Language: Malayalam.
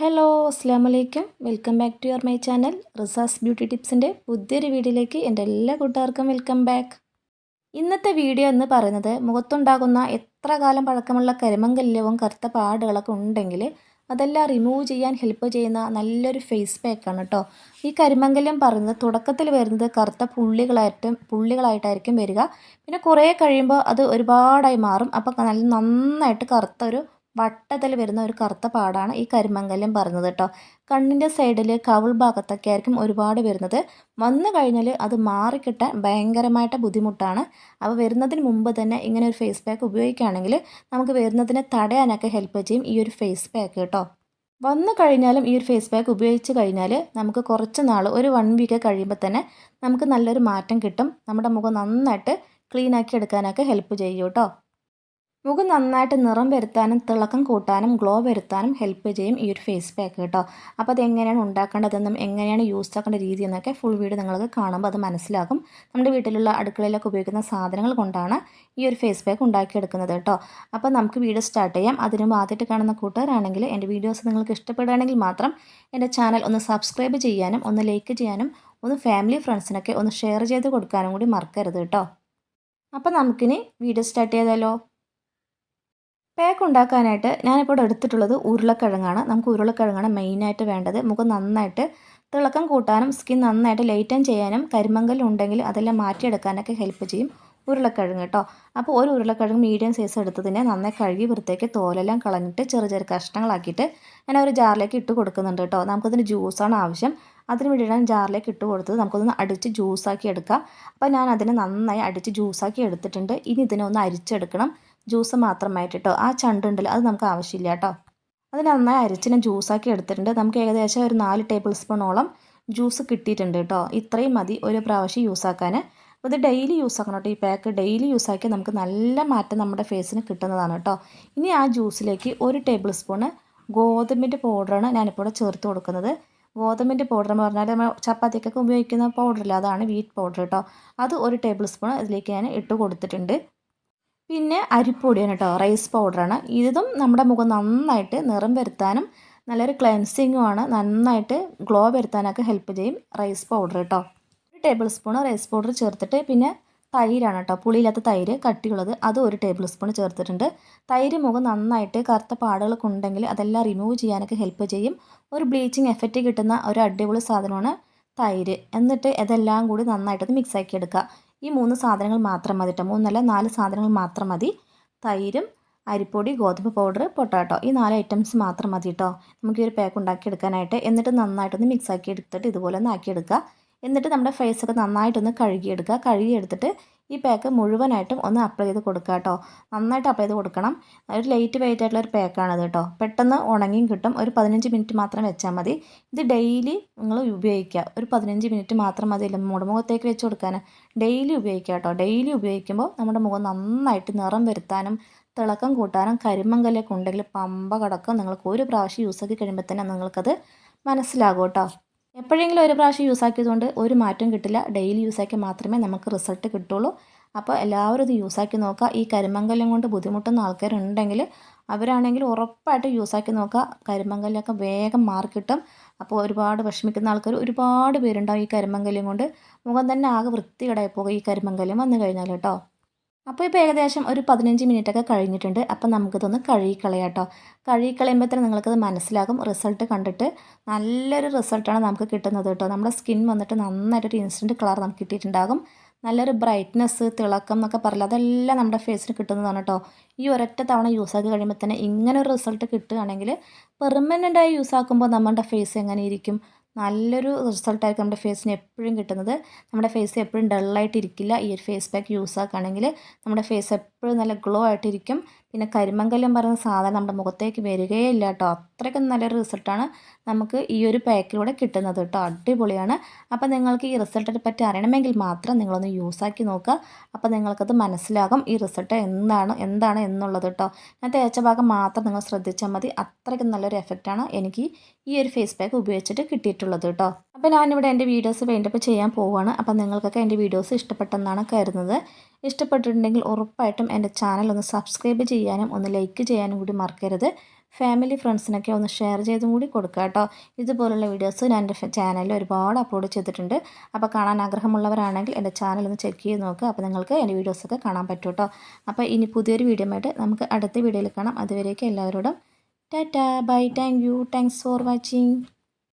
ഹലോ അസ്സാം വലൈക്കും welcome back to your my channel Rizas beauty ടിപ്സിന്റെ പുതിയൊരു വീഡിയോയിലേക്ക് എന്റെ എല്ലാ കൂട്ടുകാർക്കും വെൽക്കം ബാക്ക് ഇന്നത്തെ വീഡിയോ എന്ന് പറയുന്നത് മുഖത്തുണ്ടാകുന്ന എത്ര കാലം പഴക്കമുള്ള കരിമങ്കല്യവും കറുത്ത പാടുകളൊക്കെ ഉണ്ടെങ്കിൽ അതെല്ലാം റിമൂവ് ചെയ്യാൻ ഹെൽപ്പ് ചെയ്യുന്ന നല്ലൊരു ഫേസ് പാക്കാണ് കേട്ടോ ഈ കരിമങ്കല്യം പറയുന്നത് തുടക്കത്തിൽ വരുന്നത് കറുത്ത പുള്ളികളായിട്ടും പുള്ളികളായിട്ടായിരിക്കും വരിക. പിന്നെ കുറേ കഴിയുമ്പോൾ അത് ഒരുപാടായി മാറും. അപ്പോൾ നല്ല നന്നായിട്ട് കറുത്ത ഒരു വട്ടത്തിൽ വരുന്ന ഒരു കറുത്ത പാടാണ് ഈ കരിമംഗല്യം പറഞ്ഞത് കേട്ടോ. കണ്ണിന്റെ സൈഡിൽ കവിൾ ഭാഗത്തൊക്കെ ആയിരിക്കും ഒരുപാട് വരുന്നത്. വന്നു കഴിഞ്ഞാൽ അത് മാറിക്കിട്ടാൻ ഭയങ്കരമായിട്ട് ബുദ്ധിമുട്ടാണ്. അപ്പോൾ വരുന്നതിന് മുമ്പ് തന്നെ ഇങ്ങനെ ഒരു ഫേസ് പാക്ക് ഉപയോഗിക്കുകയാണെങ്കിൽ നമുക്ക് വരുന്നതിനെ തടയാനൊക്കെ ഹെൽപ്പ് ചെയ്യും ഈ ഒരു ഫേസ് പാക്ക് കേട്ടോ. വന്നു കഴിഞ്ഞാലും ഈ ഒരു ഫേസ് പാക്ക് ഉപയോഗിച്ച് കഴിഞ്ഞാൽ നമുക്ക് കുറച്ച് നാൾ ഒരു വൺ വീക്ക് കഴിയുമ്പോൾ തന്നെ നമുക്ക് നല്ലൊരു മാറ്റം കിട്ടും. നമ്മുടെ മുഖം നന്നായിട്ട് ക്ലീനാക്കി എടുക്കാനൊക്കെ ഹെൽപ്പ് ചെയ്യും കേട്ടോ. മുഖം നന്നായിട്ട് നിറം വരുത്താനും തിളക്കം കൂട്ടാനും ഗ്ലോ വരുത്താനും ഹെൽപ്പ് ചെയ്യും ഈ ഒരു ഫേസ് പാക്ക് കേട്ടോ. അപ്പോൾ അത് എങ്ങനെയാണ് ഉണ്ടാക്കേണ്ടതെന്നും എങ്ങനെയാണ് യൂസ് ആക്കേണ്ട രീതി എന്നൊക്കെ ഫുൾ വീഡിയോ നിങ്ങൾക്ക് കാണുമ്പോൾ അത് മനസ്സിലാകും. നമ്മുടെ വീട്ടിലുള്ള അടുക്കളയിലൊക്കെ ഉപയോഗിക്കുന്ന സാധനങ്ങൾ കൊണ്ടാണ് ഈ ഒരു ഫേസ് പാക്ക് ഉണ്ടാക്കിയെടുക്കുന്നത് കേട്ടോ. അപ്പോൾ നമുക്ക് വീഡിയോ സ്റ്റാർട്ട് ചെയ്യാം. അതിനു ആദ്യമായിട്ട് കാണുന്ന കൂട്ടുകാരാണെങ്കിൽ എന്റെ വീഡിയോസ് നിങ്ങൾക്ക് ഇഷ്ടപ്പെടുകയാണെങ്കിൽ മാത്രം എന്റെ ചാനൽ ഒന്ന് സബ്സ്ക്രൈബ് ചെയ്യാനും ഒന്ന് ലൈക്ക് ചെയ്യാനും ഒന്ന് ഫാമിലി ഫ്രണ്ട്സിനൊക്കെ ഒന്ന് ഷെയർ ചെയ്ത് കൊടുക്കാനും കൂടി മറക്കരുത് കേട്ടോ. അപ്പോൾ നമുക്കിനി വീഡിയോ സ്റ്റാർട്ട് ചെയ്താലോ? പാക്ക് ഉണ്ടാക്കാനായിട്ട് ഞാനിപ്പോൾ എടുത്തിട്ടുള്ളത് ഉരുളക്കിഴങ്ങാണ്. നമുക്ക് ഉരുളക്കിഴങ്ങാണ് മെയിനായിട്ട് വേണ്ടത്. മുഖം നന്നായിട്ട് തിളക്കം കൂട്ടാനും സ്കിൻ നന്നായിട്ട് ലൈറ്റൻ ചെയ്യാനും കരിമങ്കൽ ഉണ്ടെങ്കിൽ അതെല്ലാം മാറ്റിയെടുക്കാനൊക്കെ ഹെൽപ്പ് ചെയ്യും ഉരുളക്കിഴങ്ങ് കേട്ടോ അപ്പോൾ ഒരു ഉരുളക്കിഴങ്ങ് മീഡിയം സൈസ് എടുത്തതിനെ നന്നായി കഴുകി വൃത്തിയാക്കി തോലെല്ലാം കളഞ്ഞിട്ട് ചെറിയ ചെറിയ കഷ്ണങ്ങളാക്കിയിട്ട് ഞാൻ ഒരു ജാറിലേക്ക് ഇട്ട് കൊടുക്കുന്നുണ്ട് കേട്ടോ നമുക്കതിന് ജ്യൂസാണ് ആവശ്യം. അതിന് വേണ്ടിയിട്ടാണ് ജാറിലേക്ക് ഇട്ട് കൊടുത്തത്. നമുക്കൊന്ന് അടിച്ച് ജ്യൂസാക്കി എടുക്കാം. അപ്പോൾ ഞാൻ അതിനെ നന്നായി അടിച്ച് ജ്യൂസാക്കി എടുത്തിട്ടുണ്ട്. ഇനി ഇതിനെ ഒന്ന് അരിച്ചെടുക്കണം. ജ്യൂസ് മാത്രമായിട്ട് കേട്ടോ ആ ചണ്ടുണ്ടല്ലോ അത് നമുക്ക് ആവശ്യമില്ല കേട്ടോ. അത് നന്നായി അരച്ചിനെ ജ്യൂസാക്കി എടുത്തിട്ടുണ്ട്. നമുക്ക് ഏകദേശം ഒരു നാല് ടേബിൾ സ്പൂണോളം ജ്യൂസ് കിട്ടിയിട്ടുണ്ട് കേട്ടോ. ഇത്രയും മതി ഒരു പ്രാവശ്യം യൂസാക്കാൻ അപ്പോൾ ഇത് ഡെയിലി യൂസ് ആക്കണം കേട്ടോ. ഈ പാക്ക് ഡെയിലി യൂസ് ആക്കി നമുക്ക് നല്ല മാറ്റം നമ്മുടെ ഫേസിന് കിട്ടുന്നതാണ് കേട്ടോ. ഇനി ആ ജ്യൂസിലേക്ക് ഒരു ടേബിൾ സ്പൂണ് ഗോതമ്പിന്റെ പൗഡറാണ് ഞാനിപ്പോൾ ഇവിടെ ചേർത്ത് കൊടുക്കുന്നത്. ഗോതമ്പിന്റെ പൗഡർ എന്ന് പറഞ്ഞാൽ നമ്മൾ ചപ്പാത്തിക്കൊക്കെ ഉപയോഗിക്കുന്ന പൗഡറില്ല അതാണ് വീറ്റ് പൗഡർ കേട്ടോ. അത് ഒരു ടേബിൾ സ്പൂൺ ഇതിലേക്ക് ഞാൻ ഇട്ട് കൊടുത്തിട്ടുണ്ട്. പിന്നെ അരിപ്പൊടിയാണ് കേട്ടോ റൈസ് പൗഡറാണ് ഇതും നമ്മുടെ മുഖം നന്നായിട്ട് നിറം വരുത്താനും നല്ലൊരു ക്ലെൻസിങ്ങുമാണ് നന്നായിട്ട് ഗ്ലോ വരുത്താനൊക്കെ ഹെൽപ്പ് ചെയ്യും റൈസ് പൗഡർ കേട്ടോ. ഒരു ടേബിൾ സ്പൂൺ റൈസ് പൗഡർ ചേർത്തിട്ട് പിന്നെ തൈരാണ് കേട്ടോ പുളിയില്ലാത്ത തൈര് കട്ടിയുള്ളത് അത് ഒരു ടേബിൾ സ്പൂൺ ചേർത്തിട്ടുണ്ട്. തൈര് മുഖം നന്നായിട്ട് കറുത്ത പാടുകളൊക്കെ ഉണ്ടെങ്കിൽ അതെല്ലാം റിമൂവ് ചെയ്യാനൊക്കെ ഹെൽപ്പ് ചെയ്യും. ഒരു ബ്ലീച്ചിങ് എഫക്റ്റ് കിട്ടുന്ന ഒരു അടിപൊളി സാധനമാണ് തൈര്. എന്നിട്ട് ഇതെല്ലാം കൂടി നന്നായിട്ടൊന്ന് മിക്സ് ആക്കി എടുക്കുക. ഈ മൂന്ന് സാധനങ്ങൾ മാത്രം മതി കേട്ടോ മൂന്നല്ല നാല് സാധനങ്ങൾ മാത്രം മതി. തൈരും അരിപ്പൊടി ഗോതമ്പ് പൗഡർ പൊട്ടാട്ടോ. ഈ നാല് ഐറ്റംസ് മാത്രം മതി കേട്ടോ നമുക്ക് ഈ ഒരു പാക്ക് ഉണ്ടാക്കി എടുക്കാനായിട്ട് എന്നിട്ട് നന്നായിട്ടൊന്ന് മിക്സ് ആക്കി എടുത്തിട്ട് ഇതുപോലെ ഒന്ന് ആക്കിയെടുക്കുക എന്നിട്ട് നമ്മുടെ ഫേസൊക്കെ നന്നായിട്ടൊന്ന് കഴുകിയെടുക്കുക. കഴുകിയെടുത്തിട്ട് ഈ പാക്ക് മുഴുവനായിട്ടും ഒന്ന് അപ്ലൈ ചെയ്ത് കൊടുക്കുക കേട്ടോ നന്നായിട്ട് അപ്ലൈ ചെയ്ത് കൊടുക്കണം. ഒരു ലൈറ്റ് വെയിറ്റ് ആയിട്ടുള്ള ഒരു പാക്കാണത് കേട്ടോ പെട്ടെന്ന് ഉണങ്ങിയും കിട്ടും. ഒരു പതിനഞ്ച് മിനിറ്റ് മാത്രം വെച്ചാൽ മതി. ഇത് ഡെയിലി നിങ്ങൾ ഉപയോഗിക്കുക ഒരു പതിനഞ്ച് മിനിറ്റ് മാത്രം മതി. മുഖത്തേക്ക് വെച്ച് കൊടുക്കാൻ ഡെയിലി ഉപയോഗിക്കുക കേട്ടോ ഡെയിലി ഉപയോഗിക്കുമ്പോൾ നമ്മുടെ മുഖം നന്നായിട്ട് നിറം വരുത്താനും തിളക്കം കൂട്ടാനും കരിമങ്കലൊക്കെ ഉണ്ടെങ്കിൽ പമ്പ കടക്കം നിങ്ങൾക്ക് ഒരു പ്രാവശ്യം യൂസ് ആക്കി കഴിയുമ്പോൾ തന്നെ നിങ്ങൾക്കത് മനസ്സിലാകും കേട്ടോ എപ്പോഴെങ്കിലും ഒരു പ്രാവശ്യം യൂസ് ആക്കിയതുകൊണ്ട് ഒരു മാറ്റം കിട്ടില്ല. ഡെയിലി യൂസ് ആക്കിയാൽ മാത്രമേ നമുക്ക് റിസൾട്ട് കിട്ടുള്ളൂ. അപ്പോൾ എല്ലാവരും ഇത് യൂസ് ആക്കി നോക്കുക. ഈ കരിമംഗലം കൊണ്ട് ബുദ്ധിമുട്ടുന്ന ആൾക്കാരുണ്ടെങ്കിൽ അവരാണെങ്കിൽ ഉറപ്പായിട്ട് ആക്കി നോക്കുക. കരിമങ്കല്ലൊക്കെ വേഗം മാറിക്കിട്ടും അപ്പോൾ ഒരുപാട് വിഷമിക്കുന്ന ആൾക്കാർ ഒരുപാട് പേരുണ്ടാവും ഈ കരിമംഗലം കൊണ്ട്. മുഖം തന്നെ ആകെ വൃത്തികേടായി പോകുക ഈ കരിമംഗലം വന്നു കഴിഞ്ഞാൽ കേട്ടോ. അപ്പോൾ ഇപ്പോൾ ഏകദേശം ഒരു പതിനഞ്ച് മിനിറ്റൊക്കെ കഴിഞ്ഞിട്ടുണ്ട്. അപ്പോൾ നമുക്കിതൊന്ന് കഴുകിക്കളയാം കേട്ടോ കഴുകിക്കളയുമ്പോൾ തന്നെ നിങ്ങൾക്കത് മനസ്സിലാകും. റിസൾട്ട് കണ്ടിട്ട് നല്ലൊരു റിസൾട്ടാണ് നമുക്ക് കിട്ടുന്നത് കേട്ടോ. നമ്മുടെ സ്കിൻ വന്നിട്ട് നന്നായിട്ടൊരു ഇൻസ്റ്റന്റ് കളർ നമുക്ക് കിട്ടിയിട്ടുണ്ടാകും. നല്ലൊരു ബ്രൈറ്റ്നെസ് തിളക്കം എന്നൊക്കെ പറയില്ല അതെല്ലാം നമ്മുടെ ഫേസിന് കിട്ടുന്നതാണ് കേട്ടോ. ഈ ഒരൊറ്റ തവണ യൂസ് ആക്കി കഴിയുമ്പോൾ തന്നെ ഇങ്ങനെ ഒരു റിസൾട്ട് കിട്ടുകയാണെങ്കിൽ പെർമനന്റായി യൂസ് ആക്കുമ്പോൾ നമ്മുടെ ഫേസ് എങ്ങനെ ഇരിക്കും? നല്ലൊരു റിസൾട്ടായിരിക്കും നമ്മുടെ ഫേസിന് എപ്പോഴും കിട്ടുന്നത്. നമ്മുടെ ഫേസ് എപ്പോഴും ഡള്ളായിട്ടിരിക്കില്ല ഈ ഒരു ഫേസ് പാക്ക് യൂസ് ആക്കുകയാണെങ്കിൽ നമ്മുടെ ഫേസ് എപ്പോഴും നല്ല ഗ്ലോ ആയിട്ടിരിക്കും. പിന്നെ കരിമങ്കലം പറയുന്ന സാധനം നമ്മുടെ മുഖത്തേക്ക് വരികയേ ഇല്ല കേട്ടോ. അത്രയ്ക്കും നല്ലൊരു റിസൾട്ടാണ് നമുക്ക് ഈ ഒരു പാക്കിലൂടെ കിട്ടുന്നത് കേട്ടോ. അടിപൊളിയാണ്. അപ്പോൾ നിങ്ങൾക്ക് ഈ റിസൾട്ടിനെ പറ്റി അറിയണമെങ്കിൽ മാത്രം നിങ്ങളൊന്ന് യൂസാക്കി നോക്കുക. അപ്പോൾ നിങ്ങൾക്കത് മനസ്സിലാകും ഈ റിസൾട്ട് എന്താണ് എന്താണ് എന്നുള്ളത് കേട്ടോ. ഞാൻ തേച്ച ഭാഗം മാത്രം നിങ്ങൾ ശ്രദ്ധിച്ചാൽ മതി. അത്രയ്ക്കും നല്ലൊരു എഫക്റ്റാണ് എനിക്ക് ഈ ഒരു ഫേസ് പാക്ക് ഉപയോഗിച്ചിട്ട് കിട്ടിയിട്ടുള്ളത് കേട്ടോ. അപ്പോൾ ഞാനിവിടെ എന്റെ വീഡിയോസ് വേണ്ടപ്പോൾ ചെയ്യാൻ പോവുകയാണ് അപ്പോൾ നിങ്ങൾക്കൊക്കെ എന്റെ വീഡിയോസ് ഇഷ്ടപ്പെട്ടെന്നാണ് കരുതുന്നത്. ഇഷ്ടപ്പെട്ടിട്ടുണ്ടെങ്കിൽ ഉറപ്പായിട്ടും എന്റെ ചാനൽ ഒന്ന് സബ്സ്ക്രൈബ് ചെയ്യാനും ഒന്ന് ലൈക്ക് ചെയ്യാനും കൂടി മറക്കരുത്. ഫാമിലി ഫ്രണ്ട്സിനൊക്കെ ഒന്ന് ഷെയർ ചെയ്തും കൂടി കൊടുക്കുക കേട്ടോ. ഇതുപോലുള്ള വീഡിയോസ് ഞാൻ എന്റെ ചാനലിൽ ഒരുപാട് അപ്ലോഡ് ചെയ്തിട്ടുണ്ട്. അപ്പോൾ കാണാൻ ആഗ്രഹമുള്ളവരാണെങ്കിൽ എന്റെ ചാനൽ ഒന്ന് ചെക്ക് ചെയ്ത് നോക്കുക അപ്പോൾ നിങ്ങൾക്ക് എന്റെ വീഡിയോസൊക്കെ കാണാൻ പറ്റും കേട്ടോ. അപ്പോൾ ഇനി പുതിയൊരു വീഡിയോ ആയിട്ട് നമുക്ക് അടുത്ത വീഡിയോയിൽ കാണാം. അതുവരേക്കും എല്ലാവരോടും tata. Bye thank you thanks for watching